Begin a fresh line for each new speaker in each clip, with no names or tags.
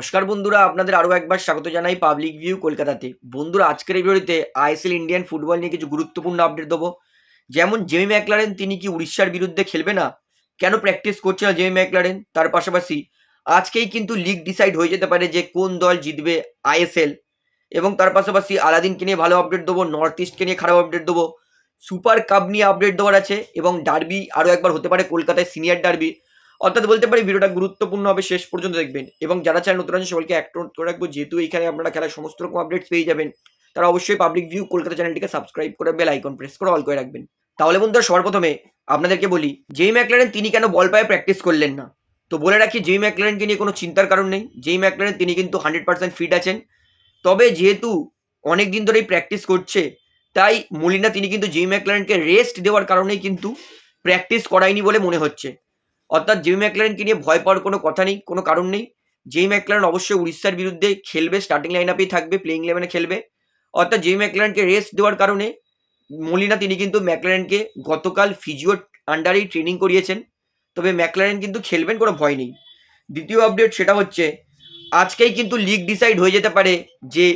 নমস্কার বন্ধুরা, আপনাদের আরও একবার স্বাগত জানাই পাবলিক ভিউ কলকাতাতে। বন্ধুরা, আজকের এই ভিডিওতে আইএসএল ইন্ডিয়ান ফুটবল নিয়ে কিছু গুরুত্বপূর্ণ আপডেট দেবো। যেমন জেমি ম্যাকলারেন তিনি কি উড়িষ্যার বিরুদ্ধে খেলবে না? কেন প্র্যাকটিস করছে না জেমি ম্যাকলারেন তার পাশাপাশি আজকেই কিন্তু লিগ ডিসাইড হয়ে যেতে পারে যে কোন দল জিতবে আইএসএল এবং তার পাশাপাশি আলাদিনকে নিয়ে ভালো আপডেট দেবো নর্থ ইস্টকে নিয়ে খারাপ আপডেট দেবো। সুপার কাপ নিয়ে আপডেট দেওয়ার আছে এবং ডার্বি আরও একবার হতে পারে কলকাতায় সিনিয়র ডার্বি অর্থাৎ বলতে পারি ভিডিওটা গুরুত্বপূর্ণ হবে শেষ পর্যন্ত দেখবেন। এবং যারা চ্যানেল নতুন আছে সবাইকে অ্যাক্ট করে রাখব, যেহেতু এখানে আপনারা খেলার সমস্ত রকম আপডেটস পেয়ে যাবেন, তারা অবশ্যই পাবলিক ভিউ কলকাতা চ্যানেলটিকে সাবস্ক্রাইব করে বেল আইকন প্রেস করে অল করে রাখবেন। তাহলে বন্ধুরা, সবার প্রথমে আপনাদেরকে বলি যেই ম্যাকলারেন তিনি কেন বল পায়ে প্র্যাকটিস করলেন না? তো বলে রাখি যেই ম্যাকলারেনকে নিয়ে কোনো চিন্তার কারণ নেই। যেই ম্যাকলারেন তিনি কিন্তু হান্ড্রেড পার্সেন্ট ফিট আছেন। তবে যেহেতু অনেক দিন ধরেই প্র্যাকটিস করছে, তাই মলিনা তিনি কিন্তু যেই ম্যাকলারেনকে রেস্ট দেওয়ার কারণেই কিন্তু প্র্যাকটিস করায়নি বলে মনে হচ্ছে। অর্থাৎ জেমি ম্যাকলারেনকে নিয়ে ভয় পাওয়ার কোনো কথা নেই, কোনো কারণ নেই। জেমি ম্যাকলারেন অবশ্যই উড়িষ্যার বিরুদ্ধে খেলবে স্টার্টিং লাইন আপেই থাকবে প্লেইং ইলেভেনে খেলবে। অর্থাৎ জেমি ম্যাকলারেনকে রেস্ট দেওয়ার কারণে মলিনা, তিনি কিন্তু ম্যাকলারেনকে গতকাল ফিজিও আন্ডারেই ট্রেনিং করিয়েছেন। তবে ম্যাকলারেন কিন্তু খেলবেন কোনো ভয় নেই। দ্বিতীয় আপডেট সেটা হচ্ছে, আজকেই কিন্তু লিগ ডিসাইড হয়ে যেতে পারে যে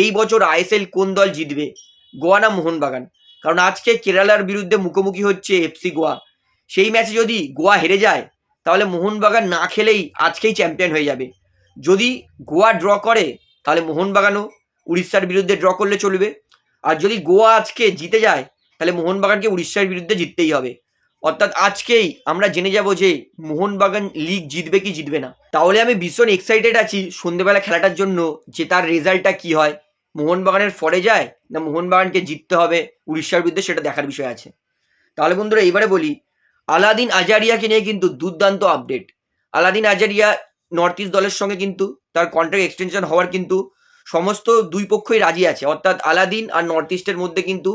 এই বছর আইএসএল কোন দল জিতবে, গোয়া না মোহনবাগান? কারণ আজকে কেরালার বিরুদ্ধে মুখোমুখি হচ্ছে এফসি গোয়া। সেই ম্যাচে যদি গোয়া হেরে যায়, তাহলে মোহনবাগান না খেলেই আজকেই চ্যাম্পিয়ন হয়ে যাবে। যদি গোয়া ড্র করে, তাহলে মোহনবাগানও উড়িষ্যার বিরুদ্ধে ড্র করলে চলবে। আর যদি গোয়া আজকে জিতে যায়, তাহলে মোহনবাগানকে উড়িষ্যার বিরুদ্ধে জিততেই হবে। অর্থাৎ আজকেই আমরা জেনে যাব যে মোহনবাগান লিগ জিতবে কি জিতবে না। তাহলে আমি ভীষণ এক্সাইটেড আছি সন্ধ্যেবেলা খেলাটার জন্য যে তার রেজাল্টটা কি হয়, মোহনবাগানের ফরে যায় না মোহনবাগানকে জিততে হবে উড়িষ্যার বিরুদ্ধে সেটা দেখার বিষয় আছে। তাহলে বন্ধুরা, এইবারে বলি আলাদিন আজারিয়াকে নিয়ে কিন্তু দুর্দান্ত update Alaaeddine Ajaraie North East দলের সঙ্গে কিন্তু তার কন্ট্রাক্ট এক্সটেনশন হওয়ার কিন্তু সমস্ত দুই পক্ষই রাজি আছে। অর্থাৎ আলাদিন আর নর্থ ইস্টের মধ্যে কিন্তু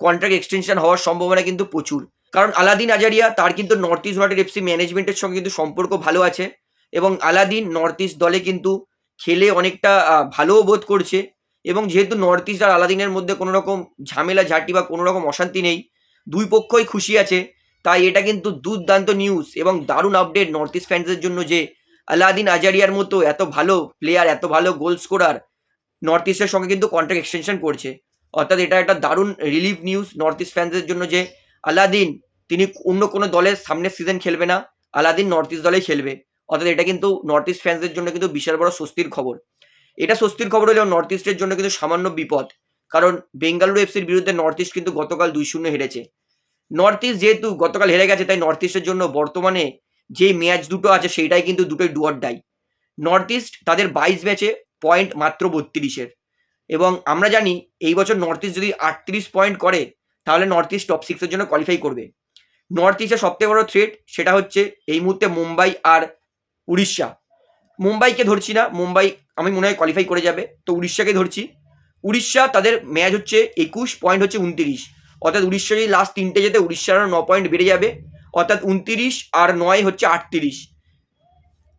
কন্ট্রাক্ট এক্সটেনশন হওয়ার সম্ভাবনা কিন্তু প্রচুর। কারণ আলাদিন আজারিয়া তার কিন্তু নর্থ ইস্ট ইউনাইটেড এফসি ম্যানেজমেন্টের সঙ্গে কিন্তু সম্পর্ক ভালো আছে এবং আলাদিন নর্থ ইস্ট দলে কিন্তু খেলে অনেকটা ভালোও বোধ করছে এবং যেহেতু নর্থ ইস্ট আর আলাদিনের মধ্যে কোনো রকম ঝামেলা, ঝাঁটি বা কোনো রকম অশান্তি নেই, দুই পক্ষই খুশি আছে। তাই এটা কিন্তু দুর্দান্ত নিউজ এবং দারুণ আপডেট নর্থ ইস্ট ফ্যান্সের জন্য যে আলাদিন আজারিয়ার মতো এত ভালো প্লেয়ার এত ভালো গোল স্কোরার নর্থ ইস্টের সঙ্গে কিন্তু কন্ট্রাক্ট এক্সটেনশন করছে। অর্থাৎ এটা একটা দারুণ রিলিফ নিউজ নর্থ ইস্ট ফ্যান্সের জন্য যে আলাদিন তিনি অন্য কোনো দলের সামনের সিজন খেলবে না আলাদিন নর্থ ইস্ট দলেই খেলবে। অর্থাৎ এটা কিন্তু নর্থ ইস্ট ফ্যান্সের জন্য কিন্তু বিশাল বড় স্বস্তির খবর। এটা স্বস্তির খবর হলেও নর্থ ইস্টের জন্য কিন্তু সামান্য বিপদ। কারণ বেঙ্গালুরু এফসির বিরুদ্ধে নর্থ ইস্ট কিন্তু গতকাল দুই শূন্য হেরেছে। নর্থ ইস্ট যেহেতু গতকাল হেরে গেছে, তাই নর্থ ইস্টের জন্য বর্তমানে যে ম্যাচ দুটো আছে, সেইটাই কিন্তু দুটোই ডুয়ার ডাই নর্থ ইস্ট তাদের বাইশ ম্যাচে পয়েন্ট মাত্র বত্রিশের এবং আমরা জানি এই বছর নর্থ ইস্ট যদি আটত্রিশ পয়েন্ট করে, তাহলে নর্থ ইস্ট টপ সিক্সের জন্য কোয়ালিফাই করবে। নর্থ ইস্টের সবথেকে বড় থ্রেট সেটা হচ্ছে এই মুহূর্তে মুম্বাই আর উড়িষ্যা। মুম্বাইকে ধরছি না, মুম্বাই আমি মনে হয় কোয়ালিফাই করে যাবে, তো উড়িষ্যাকে ধরছি। উড়িষ্যা তাদের ম্যাচ হচ্ছে একুশ পয়েন্ট হচ্ছে উনতিরিশ। অর্থাৎ উড়িষ্যা যদি লাস্ট তিনটে যেতে উড়িষ্যার ন পয়েন্ট বেড়ে যাবে। অর্থাৎ উনতিরিশ আর নয় হচ্ছে আটত্রিশ।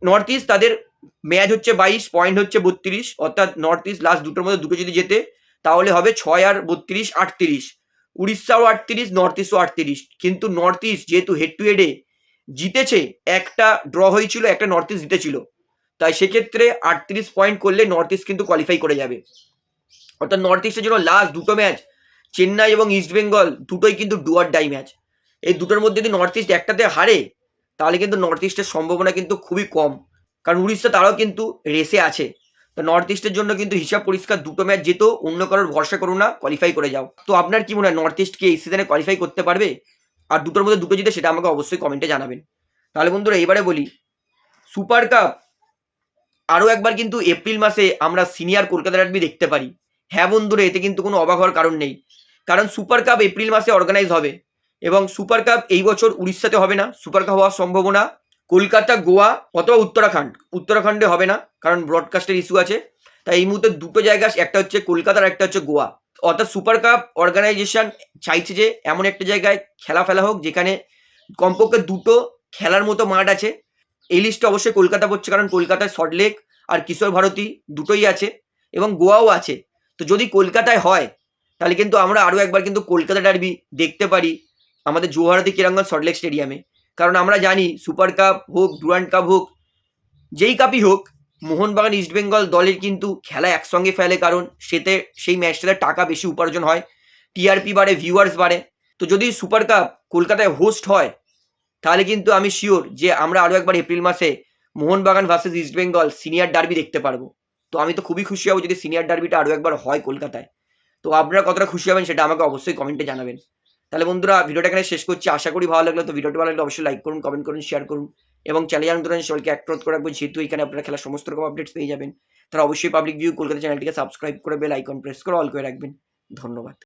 নর্থ ইস্ট তাদের ম্যাচ হচ্ছে বাইশ পয়েন্ট হচ্ছে বত্রিশ। অর্থাৎ নর্থ ইস্ট লাস্ট দুটোর মধ্যে দুটো যদি যেতে, তাহলে হবে ছয় আর বত্রিশ, আটত্রিশ। উড়িষ্যাও আটত্রিশ নর্থ ইস্টও আটত্রিশ। কিন্তু নর্থ ইস্ট যেহেতু হেড টু হেডে জিতেছে, একটা ড্র হয়েছিল, একটা নর্থ ইস্ট জিতেছিল। তাই সেক্ষেত্রে আটত্রিশ পয়েন্ট করলে নর্থ ইস্ট কিন্তু কোয়ালিফাই করে যাবে। অর্থাৎ নর্থ ইস্টের জন্য লাস্ট দুটো ম্যাচ চেন্নাই এবং ইস্ট বেঙ্গল দুটোই কিন্তু ডুয়ার ডাই ম্যাচ। এই দুটোর মধ্যে যদি নর্থ ইস্ট একটাতে হারে, তাহলে কিন্তু নর্থ ইস্টের সম্ভাবনা কিন্তু খুবই কম। কারণ উড়িষ্যা তারাও কিন্তু রেসে আছে। তো নর্থ ইস্টের জন্য কিন্তু হিসাব পরিষ্কার দুটো ম্যাচ যেত অন্য কারোর ভরসা করো না কোয়ালিফাই করে যাও। তো আপনার কি মনে হয় নর্থ ইস্ট কি এই সিজনে কোয়ালিফাই করতে পারবে? আর দুটোর মধ্যে দুটো জিতে সেটা আমাকে অবশ্যই কমেন্টে জানাবেন। তাহলে বন্ধুরা, এবারে বলি সুপার কাপ আরও একবার কিন্তু এপ্রিল মাসে আমরা সিনিয়র কলকাতা ডার্বি দেখতে পারি। হ্যাঁ বন্ধুরা, এতে কিন্তু কোনো অবাক হওয়ার কারণ নেই। কারণ সুপার কাপ এপ্রিল মাসে অর্গানাইজ হবে। এবং সুপার কাপ এই বছর উড়িষ্যাতে হবে না। সুপার কাপ হওয়ার সম্ভাবনা কলকাতা, গোয়া অথবা উত্তরাখণ্ড। উত্তরাখণ্ডে হবে না, কারণ ব্রডকাস্টের ইস্যু আছে। তাই এই মুহূর্তে দুটো জায়গা, একটা হচ্ছে কলকাতার একটা হচ্ছে গোয়া। অর্থাৎ সুপার কাপ অর্গানাইজেশন চাইছে যে এমন একটা জায়গায় খেলা ফেলা হোক, যেখানে কমপক্ষে দুটো খেলার মতো মাঠ আছে। এই লিস্টে অবশ্যই কলকাতা পড়ছে, কারণ কলকাতায় সল্টলেক আর কিশোর ভারতী দুটোই আছে এবং গোয়াও আছে। তো যদি কলকাতায় হয় তাহলে কিন্তু আমরা আরও একবার কিন্তু কলকাতা ডার্বি দেখতে পারি আমাদের জোহারতি কিরাঙ্গন সল্টলেক স্টেডিয়ামে কারণ আমরা জানি সুপার কাপ হোক ডুরান্ড কাপ হোক, যেই কাপই হোক, মোহনবাগান ইস্টবেঙ্গল দলের কিন্তু খেলা একসঙ্গে ফেলে কারণ সেতে, সেই ম্যাচটাতে টাকা বেশি উপার্জন হয় টিআরপি বাড়ে ভিউয়ার্স বাড়ে। তো যদি সুপার কাপ কলকাতায় হোস্ট হয়, তাহলে কিন্তু আমি শিওর যে আমরা আরও একবার এপ্রিল মাসে Mohun Bagan versus East Bengal senior derby দেখতে পারব। তো আমি তো খুবই খুশি হব যদি সিনিয়র ডার্বিটা আরও একবার হয় কলকাতায়। তো আপনারা কতটা খুশি হবেন সেটা আমাকে অবশ্যই কমেন্টে জানাবেন। তাহলে বন্ধুরা, ভিডিওটা এখানে শেষ করছি। আশা করি ভালো লাগল। তো ভিডিওটি ভালো লাগলে অবশ্যই লাইক করুন কমেন্ট করুন শেয়ার করুন এবং চ্যানেল ধরেন সবাইকে অ্যাক্রোধ করে রাখব যেহেতু এখানে আপনারা খেলার সমস্ত রকম আপডেটস পেয়ে যাবেন তারা অবশ্যই পাবলিক ভিউ কলকাতা চ্যানেলটিকে সাবস্ক্রাইব করে বেল আইকন প্রেস করে অল করে রাখবেন। ধন্যবাদ।